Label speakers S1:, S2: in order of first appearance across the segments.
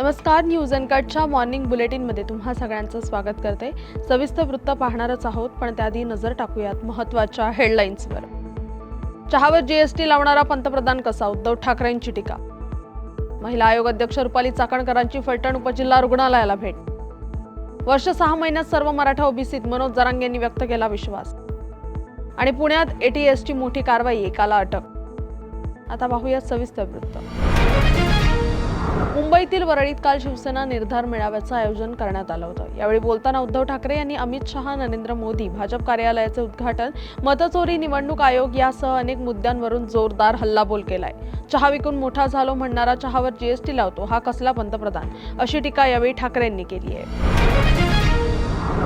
S1: नमस्कार news अनकटच्या morning बुलेटिनमध्ये तुम्हा सगळ्यांचं स्वागत करते. सविस्तर वृत्त पाहणारच आहोत पण त्याआधी नजर टाकूयात महत्त्वाच्या हेडलाईन्सवर. चहावर जीएसटी लावणारा पंतप्रधान कसा? उद्धव ठाकरेंची टीका. महिला आयोग अध्यक्ष रुपाली चाकणकरांची फलटण उपजिल्हा रुग्णालयाला भेट. वर्ष सहा महिन्यात सर्व मराठा ओबीसीत मनोज जरांग यांनी व्यक्त केला विश्वास. आणि पुण्यात एटीएसची मोठी कारवाई एकाला अटक. आता पाहूया सविस्तर वृत्त. मुंबईतील वरळीत काल शिवसेना निर्धार मेळाव्याचं आयोजन करण्यात आलं होतं. यावेळी बोलताना उद्धव ठाकरे यांनी अमित शहा नरेंद्र मोदी भाजप कार्यालयाचे उद्घाटन मतचोरी निवडणूक आयोग यासह अनेक मुद्द्यांवरून जोरदार हल्लाबोल केलाय. चहा विकून मोठा झालो म्हणणारा चहावर जीएसटी लावतो हा कसला पंतप्रधान? अशी टीका यावेळी ठाकरेंनी केली आहे.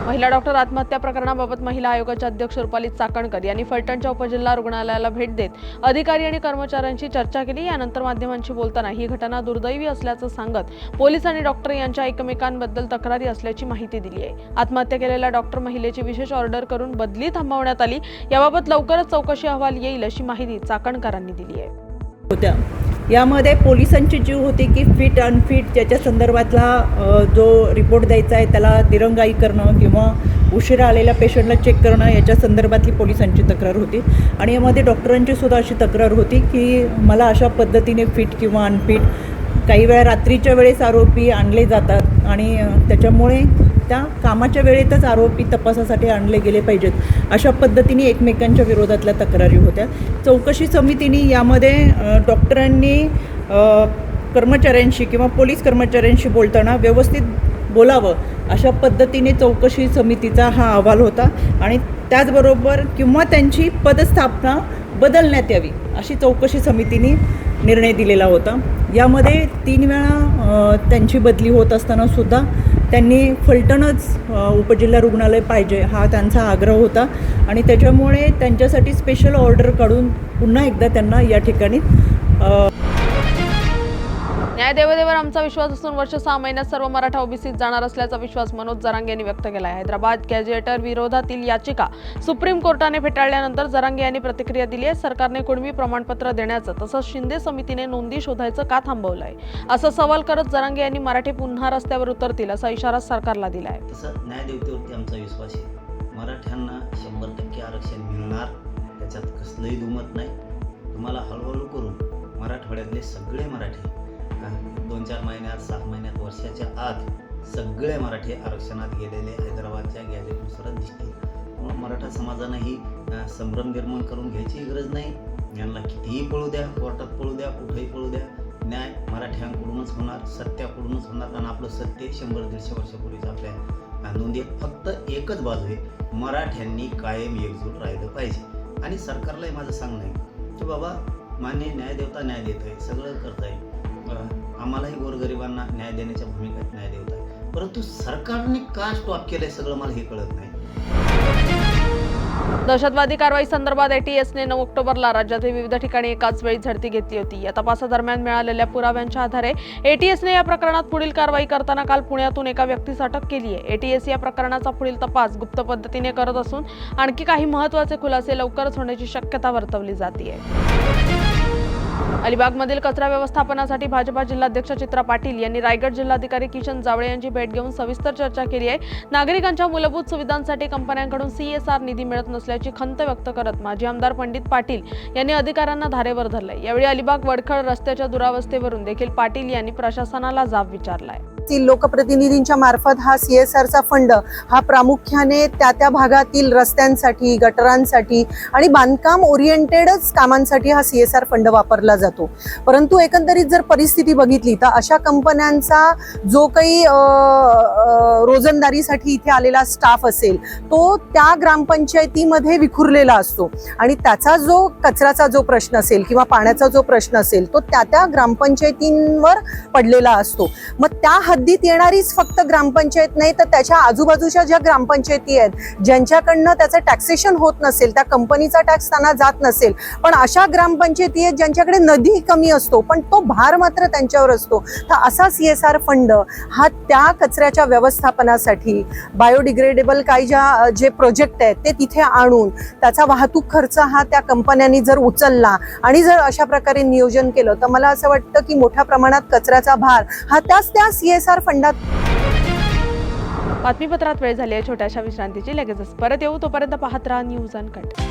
S1: महिला डॉक्टर आत्महत्या प्रकरणाबाबत महिला आयोगाच्या अध्यक्ष रुपाली चाकणकर यांनी फलटणच्या उपजिल्हा रुग्णालयाला भेट देत अधिकारी आणि कर्मचाऱ्यांशी चर्चा केली. यानंतर माध्यमांशी बोलताना ही घटना दुर्दैवी असल्याचं सांगत पोलीस आणि डॉक्टर यांच्या एकमेकांबद्दल तक्रारी असल्याची माहिती दिली आहे. आत्महत्या केलेल्या डॉक्टर महिलेची विशेष ऑर्डर करून बदली थांबवण्यात आली. याबाबत लवकरच चौकशी अहवाल येईल अशी माहिती चाकणकरांनी दिली आहे.
S2: होत्या. यामध्ये पोलिसांची जीव होती की फिट अनफिट ज्याच्या संदर्भातला जो रिपोर्ट द्यायचा आहे त्याला दिरंगाई करणं किंवा उशिरा आलेल्या पेशंटला चेक करणं याच्या संदर्भातली पोलिसांची तक्रार होती. आणि यामध्ये डॉक्टरांची सुद्धा अशी तक्रार होती की मला अशा पद्धतीने फिट किंवा अनफिट काही वेळा रात्रीच्या वेळेस आरोपी आणले जातात आणि त्याच्यामुळे त्या कामाच्या वेळेतच आरोपी तपासासाठी आणले गेले पाहिजेत. अशा पद्धतीने एकमेकांच्या विरोधातल्या तक्रारी होत्या. चौकशी समितीने यामध्ये डॉक्टरांनी कर्मचाऱ्यांशी किंवा पोलीस कर्मचाऱ्यांशी बोलताना व्यवस्थित बोलावं अशा पद्धतीने चौकशी समितीचा हा अहवाल होता आणि त्याचबरोबर किंवा त्यांची पदस्थापना बदलण्यात यावी. अशी चौकशी समितीने निर्णय दिलेला होता. यामध्ये तीन वेळा त्यांची बदली होत असताना सुद्धा त्यांनी फलटणच उपजिल्हा रुग्णालय पाहिजे हा त्यांचा आग्रह होता. आणि त्याच्यामुळे त्यांच्यासाठी स्पेशल ऑर्डर काढून पुन्हा एकदा त्यांना या ठिकाणी
S1: न्यायदेवतेवर आमचा विश्वास असून वर्ष सहा महिन्यात सर्व मराठा ओबीसीत जाणार असल्याचा विश्वास मनोज जरांगे यांनी व्यक्त केला आहे. हैदराबाद गॅजेटर विरोधातील याचिका सुप्रीम कोर्टाने फेटाळल्यानंतर जरांगे यांनी प्रतिक्रिया दिली आहे. सरकारने कुणबी प्रमाणपत्र देण्याचं तसंच शिंदे समितीने नोंदी शोधायचं का थांबवलं आहे असा सवाल करत जरांगे यांनी मराठी पुन्हा रस्त्यावर उतरतील असा इशारा सरकारला दिला आहे.
S3: तसं न्यायदेवतेवरती आमचा विश्वास आहे. मराठ्यांना शंभर टक्के आरक्षण मिळणार त्याच्यात कसलंही दुमत नाही. तुम्हाला हळूहळू करून मराठवाड्यातले सगळे मराठी का दोन चार महिन्यात सहा महिन्यात वर्षाच्या आत सगळे मराठी आरक्षणात गेलेले हैदराबादच्या गॅजेटनुसारच दिसतील. म्हणून मराठा समाजानं ही संभ्रम निर्माण करून घ्यायची गरज नाही. यांना कितीही पळू द्या कोर्टात पळू द्या कुठेही पळू द्या. न्याय मराठ्यांकडूनच होणार सत्याकडूनच होणार आणि आपलं सत्य शंभर दीडशे वर्षापूर्वीच आपल्या नोंदी फक्त एकच बाजू आहे. मराठ्यांनी कायम एकजूट राहिलं पाहिजे. आणि सरकारलाही माझं सांगणं आहे की बाबा मान्य न्यायदेवता न्याय देत आहे सगळं करत आहे आम्हालाही गोरगरिबांना न्याय देण्याच्या भूमिकेत न्याय देत आहे परंतु सरकारने का स्टॉप केलंय सगळं मला हे कळत नाही.
S1: दहशतवादी कारवाई संदर्भात एटीएसने नऊ ऑक्टोबरला राज्यातील विविध ठिकाणी एकाच वेळी झडती घेतली होती. या तपासादरम्यान मिळालेल्या पुराव्यांच्या आधारे एटीएसने या प्रकरणात पुढील कारवाई करताना काल पुण्यातून एका व्यक्तीस अटक केली आहे. एटीएस या प्रकरणाचा पुढील तपास गुप्त पद्धतीने करत असून आणखी काही महत्त्वाचे खुलासे लवकरच होण्याची शक्यता वर्तवली जाते अलिबागमधील कचरा व्यवस्थापनासाठी भाजपा जिल्हाध्यक्ष चित्रा पाटील यांनी रायगड जिल्हाधिकारी किशन जावळे यांची भेट घेऊन सविस्तर चर्चा केली आहे. नागरिकांच्या मूलभूत सुविधांसाठी कंपन्यांकडून सीएसआर निधी मिळत नसल्याची खंत व्यक्त करत माजी आमदार पंडित पाटील यांनी अधिकाऱ्यांना धारेवर धरलंय. यावेळी अलिबाग वडखळ रस्त्याच्या दुरावस्थेवरून देखील पाटील यांनी प्रशासनाला जाब विचारलाय.
S4: भागातील लोकप्रतिनिधींच्या मार्फत हा सी एस आरचा फंड हा प्रामुख्याने त्या त्या भागातील रस्त्यांसाठी गटरांसाठी आणि बांधकाम ओरिएंटेडच कामांसाठी हा सी एस आर फंड वापरला जातो. परंतु एकंदरीत जर परिस्थिती बघितली तर अशा कंपन्यांचा जो काही रोजंदारीसाठी इथे आलेला स्टाफ असेल तो त्या ग्रामपंचायतीमध्ये विखुरलेला असतो. आणि त्याचा जो कचऱ्याचा जो प्रश्न असेल किंवा पाण्याचा जो प्रश्न असेल तो त्या त्या ग्रामपंचायतींवर पडलेला असतो. मग त्या हद्दीत येणारीच फक्त ग्रामपंचायत नाही तर त्याच्या आजूबाजूच्या ज्या ग्रामपंचायती आहेत ज्यांच्याकडनं त्याचं टॅक्सेशन होत नसेल त्या कंपनीचा टॅक्स त्यांना जात नसेल पण अशा ग्रामपंचायती आहेत ज्यांच्याकडे नदी कमी असतो पण तो भार मात्र त्यांच्यावर असतो. तर असा सी एस आर फंड हा त्या कचऱ्याच्या व्यवस्थापनासाठी बायोडिग्रेडेबल काही ज्या जे प्रोजेक्ट आहेत ते तिथे आणून त्याचा वाहतूक खर्च हा त्या कंपन्यांनी जर उचलला आणि जर अशा प्रकारे नियोजन केलं तर मला असं वाटतं की मोठ्या प्रमाणात कचऱ्याचा भार हा त्याच त्या सी एस आर फंडात.
S1: बातमीपत्रात वेळ झाली आहे छोट्याशा विश्रांतीची. लगेचच परत येऊ. तोपर्यंत पाहत राहा न्यूज अनकट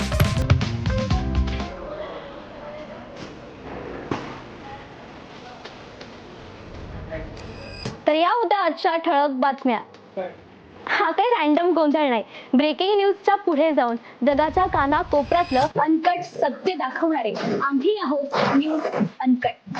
S5: तर या होत्या आजच्या ठळक बातम्या. हा काही रॅन्डम गोंधळ नाही. ब्रेकिंग न्यूजच्या पुढे जाऊन जगाच्या काना कोपऱ्यातलं अनकट सत्य दाखवणारे. आम्ही आहोत news uncut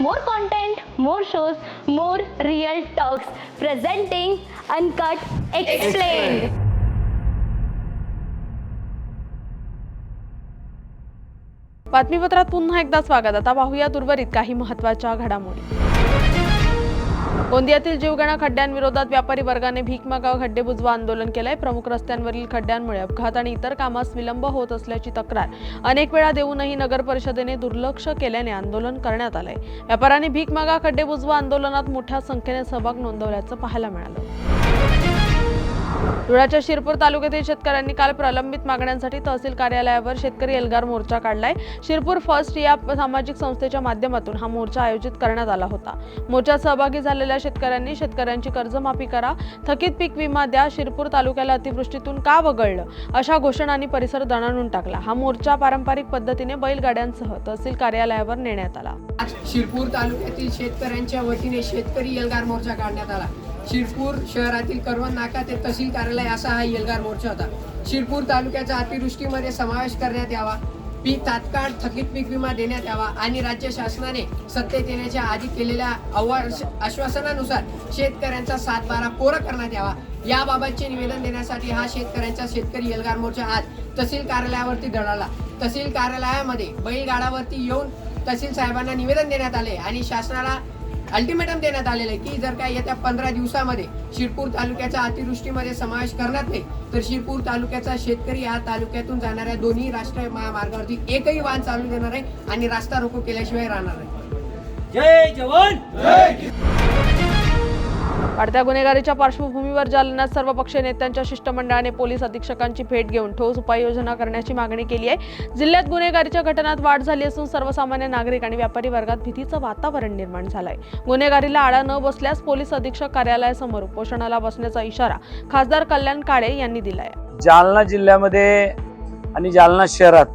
S5: More content more shows more real talks presenting uncut explain
S1: बातमीपत्रात पुन्हा एकदा स्वागत. आता पाहूया उर्वरित काही महत्त्वाच्या घडामोडी. गोंदियातील जीवघेणा खड्ड्यांविरोधात व्यापारी वर्गाने भीक मागाव खड्डे बुजवा आंदोलन केलंय. प्रमुख रस्त्यांवरील खड्ड्यांमुळे अपघात आणि इतर कामास विलंब होत असल्याची तक्रार. अनेक वेळा देऊनही नगर परिषदेने दुर्लक्ष केल्याने आंदोलन करण्यात आलंय. व्यापाऱ्यांनी भीक मागा खड्डे बुजवा आंदोलनात मोठ्या संख्येने सहभाग नोंदवल्याचं पाहायला मिळालं. धुळ्याच्या शिरपूर तालुक्यातील शेतकऱ्यांनी काल प्रलंबित मागण्यांसाठी तहसील कार्यालयावर शेतकरी एल्गार मोर्चा काढलाय. शिरपूर फर्स्ट या सामाजिक संस्थेच्या माध्यमातून हा मोर्चा आयोजित करण्यात आला होता. मोर्चात सहभागी झालेल्या शेतकऱ्यांनी शेतकऱ्यांची कर्जमाफी करा थकीत पीक विमा द्या शिरपूर तालुक्याला अतिवृष्टीतून का वगळलं अशा घोषणांनी परिसर दणाणून टाकला. हा मोर्चा पारंपरिक पद्धतीने बैलगाड्यांसह तहसील कार्यालयावर नेण्यात आला.
S6: शिरपूर तालुक्यातील शेतकऱ्यांच्या वतीने शेतकरी एल्गार मोर्चा काढण्यात आला. शिरपूर शहरातील करवण नाका ते तहसील कार्यालय असा हा एल्गार मोर्चा होता. शिरपूर तालुक्याचा अतिवृष्टीमध्ये समावेश करण्यात यावा. पीक तात्काळ थकीत पीक विमा देण्यात यावा आणि राज्य शासनाने सत्तेत येण्याच्या आधी केलेल्या आश्वासनानुसार शेतकऱ्यांचा सातबारा कोरा करण्यात यावा. याबाबतचे निवेदन देण्यासाठी हा शेतकऱ्यांचा शेतकरी एल्गार मोर्चा आज तहसील कार्यालयावरती धडाला तहसील कार्यालयामध्ये बैलगाडावरती येऊन तहसील साहेबांना निवेदन देण्यात आले आणि शासनाला अल्टिमेटम देण्यात आलेलं आहे की जर का येत्या पंधरा दिवसामध्ये शिरपूर तालुक्याचा अतिवृष्टीमध्ये समावेश करण्यात नाही तर शिरपूर तालुक्याचा शेतकरी या तालुक्यातून जाणाऱ्या दोन्ही राष्ट्रीय महामार्गावरती एकही वाहन चालू देणार आहे आणि रास्ता रोको केल्याशिवाय राहणार आहे
S1: वाढत्या गुन्हेगारीच्या पार्श्वभूमीवर जालन्यात सर्वपक्षीय नेत्यांच्या शिष्टमंडळाने पोलीस अधीक्षकांची भेट घेऊन ठोस उपाययोजना करण्याची मागणी केली आहे. जिल्ह्यात गुन्हेगारीच्या घटनात वाढ झाली असून सर्वसामान्य नागरिक आणि व्यापारी वर्गात भीतीचं वातावरण निर्माण झालंय. गुन्हेगारीला आळा न बसल्यास पोलीस अधीक्षक कार्यालयासमोर उपोषणाला बसण्याचा इशारा खासदार कल्याण काळे यांनी दिलाय.
S7: जालना जिल्ह्यामध्ये आणि जालना शहरात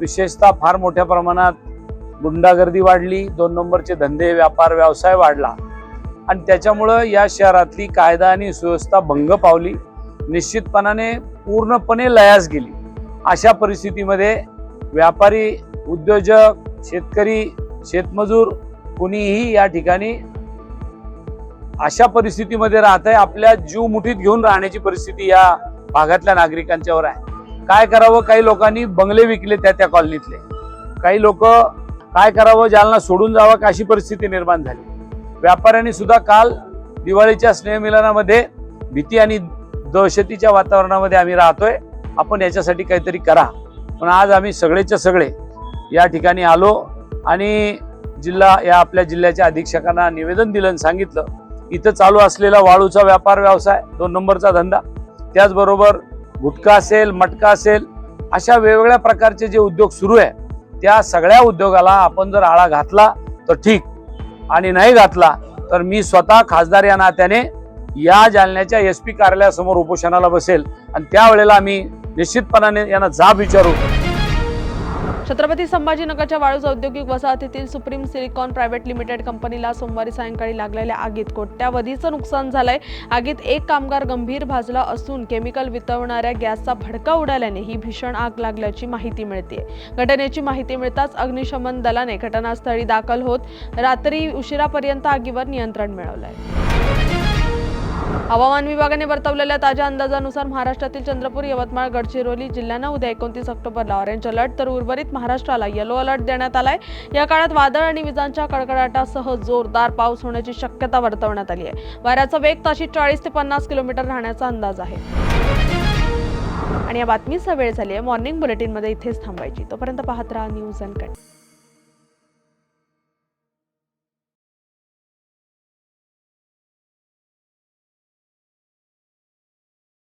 S7: विशेषतः फार मोठ्या प्रमाणात गुंडागर्दी वाढली. दोन नंबरचे धंदे व्यापार व्यवसाय वाढला. आणि त्याच्यामुळं या शहरातली कायदा आणि सुव्यवस्था भंग पावली. निश्चितपणाने पूर्णपणे लयास गेली. अशा परिस्थितीमध्ये व्यापारी उद्योजक शेतकरी शेतमजूर कुणीही या ठिकाणी अशा परिस्थितीमध्ये राहत आहे आपल्या जीव मुठीत घेऊन राहण्याची परिस्थिती या भागातल्या नागरिकांच्यावर आहे. काय करावं? काही लोकांनी बंगले विकले त्या त्या कॉलनीतले काही लोक काय करावं? जालना सोडून जावं का अशी परिस्थिती निर्माण झाली? व्यापाऱ्यांनी सुद्धा काल दिवाळीच्या स्नेहमिलनामध्ये भीती आणि दहशतीच्या वातावरणामध्ये आम्ही राहतोय. आपण याच्यासाठी काहीतरी करा. पण आज आम्ही सगळेच्या सगळे या ठिकाणी आलो आणि जिल्हा या आपल्या जिल्ह्याच्या अधीक्षकांना निवेदन दिलं आणि सांगितलं इथं चालू असलेला वाळूचा व्यापार व्यवसाय दोन नंबरचा धंदा. त्याचबरोबर गुटखा असेल मटका असेल अशा वेगवेगळ्या प्रकारचे जे उद्योग सुरू आहे त्या सगळ्या उद्योगाला आपण जर आळा घातला तर ठीक. आणि नाही घातला तर मी स्वतः खासदार या नात्याने या जालन्याच्या एस पी कार्यालयासमोर उपोषणाला बसेल. आणि त्यावेळेला आम्ही निश्चितपणाने यांना जाब विचारू.
S1: छत्रपती संभाजीनगरच्या वाळूज औद्योगिक वसाहतीतील सुप्रीम सिलिकॉन प्रायव्हेट लिमिटेड कंपनीला सोमवारी सायंकाळी लागलेल्या आगीत कोट्यावधीचं नुकसान झालंय. आगीत एक कामगार गंभीर भाजला असून केमिकल वितवणाऱ्या गॅसचा भडका उडाल्याने ही भीषण आग लागल्याची माहिती मिळते घटनेची माहिती मिळताच अग्निशमन दलाने घटनास्थळी दाखल होत रात्री उशिरापर्यंत आगीवर नियंत्रण मिळवलंय. हवामान विभागाने वर्तवलेल्या ताज्या अंदाजानुसार महाराष्ट्रातील चंद्रपूर यवतमाळ गडचिरोली जिल्ह्यांना उद्या एकोणतीस ऑक्टोबरला ऑरेंज अलर्ट तर उर्वरित महाराष्ट्राला येलो अलर्ट देण्यात आलाय. या काळात वादळ आणि विजांच्या कडकडाटासह जोरदार पाऊस होण्याची शक्यता वर्तवण्यात आली आहे. वाऱ्याचा वेग ताशी चाळीस ते पन्नास किलोमीटर राहण्याचा अंदाज आहे. आणि या बातमीचा वेळ झाली आहे. मॉर्निंग बुलेटिनमध्ये इथेच थांबायची तोपर्यंत पाहत राहा न्यूज अँड कट